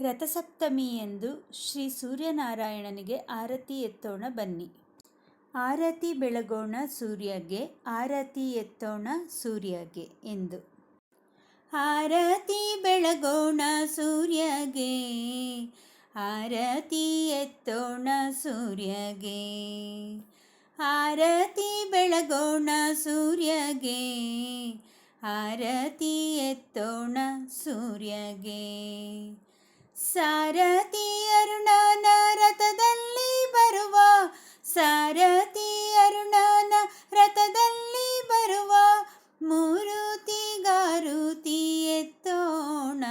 ರಥಸಪ್ತಮಿಯಂದು ಶ್ರೀ ಸೂರ್ಯನಾರಾಯಣನಿಗೆ ಆರತಿ ಎತ್ತೋಣ ಬನ್ನಿ. ಆರತಿ ಬೆಳಗೋಣ ಸೂರ್ಯಗೆ, ಆರತಿ ಎತ್ತೋಣ ಸೂರ್ಯಗೆ ಎಂದು. ಆರತಿ ಬೆಳಗೋಣ ಸೂರ್ಯಗೆ, ಆರತಿ ಎತ್ತೋಣ ಸೂರ್ಯಗೆ. ಆರತಿ ಬೆಳಗೋಣ ಸೂರ್ಯಗೆ, ಆರತಿ ಎತ್ತೋಣ ಸೂರ್ಯಗೆ. ಸಾರಥಿ ಅರುಣನ ರಥದಲ್ಲಿ ಬರುವ, ಸಾರಥಿ ಅರುಣನ ರಥದಲ್ಲಿ ಬರುವ ಮೂರುತಿ ಗಾರುತಿ ಎತ್ತೋಣ,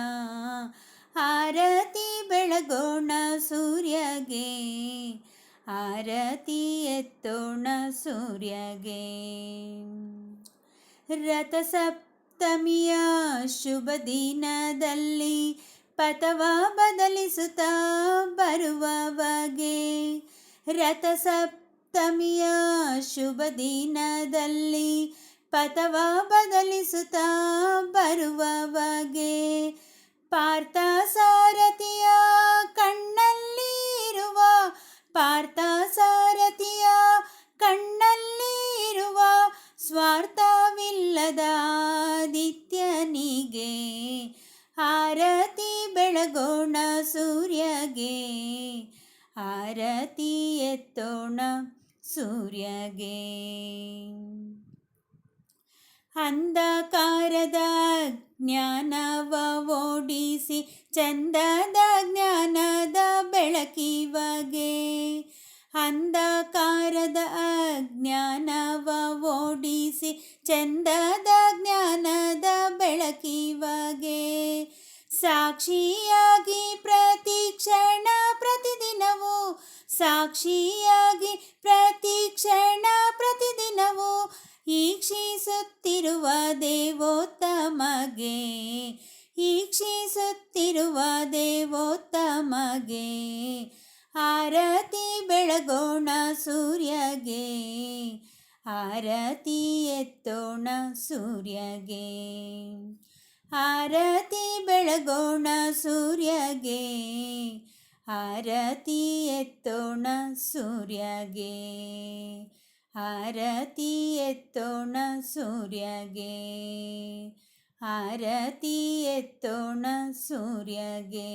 ಆರತಿ ಬೆಳಗೋಣ ಸೂರ್ಯಗೆ, ಆರತಿ ಎತ್ತೋಣ ಸೂರ್ಯಗೆ. ರಥಸಪ್ತಮಿಯ ಶುಭ ದಿನದಲ್ಲಿ ಪಥವ ಬದಲಿಸುತ್ತಾ ಬರುವವಗೆ ರಥಸಪ್ತಮಿಯ ಶುಭ ದಿನದಲ್ಲಿ ಪಥವ ಬದಲಿಸುತ್ತಾ ಬರುವವಗೆ ಪಾರ್ಥ ಸಾರಥಿಯ ಕಣ್ಣಲ್ಲಿರುವ ಪಾರ್ಥ ಸಾರಥಿಯ ಕಣ್ಣಲ್ಲಿರುವ ಸ್ವಾರ್ಥವಿಲ್ಲದ ಆದಿತ್ಯನಿಗೆ ಆರತಿ ಬೆಳಗೋಣ ಸೂರ್ಯಗೆ ಆರತಿ ಎತ್ತೋಣ ಸೂರ್ಯಗೆ. ಅಂಧಕಾರದ ಜ್ಞಾನವ ಓಡಿಸಿ, ಚಂದದ ಜ್ಞಾನದ ಬೆಳಕಿವಗೆ. ಅಂಧಕಾರದ ಅಜ್ಞಾನವ ಓಡಿಸಿ, ಚಂದದ ಜ್ಞಾನದ ಸಾಕ್ಷಿಯಾಗಿ ಪ್ರತಿ ಕ್ಷಣ, ಪ್ರತಿದಿನವೂ. ಸಾಕ್ಷಿಯಾಗಿ ಪ್ರತಿ ಕ್ಷಣ, ಪ್ರತಿದಿನವೂ. ಈಕ್ಷಿಸುತ್ತಿರುವ ದೇವೋತ್ತಮಗೆ ಈಕ್ಷಿಸುತ್ತಿರುವ ದೇವೋತ್ತಮಗೆ. ಆರತಿ ಬೆಳಗೋಣ ಸೂರ್ಯಗೆ, ಆರತಿ ಎತ್ತೋಣ ಸೂರ್ಯಗೆ. ಆರತಿ ಬೆಳಗೋಣ ಸೂರ್ಯಗೆ ಆರತಿ ಎತ್ತೋಣ ಸೂರ್ಯಗೆ ಆರತಿ ಎತ್ತೋಣ ಸೂರ್ಯಗೆ ಆರತಿ ಎತ್ತೋಣ ಸೂರ್ಯಗೆ.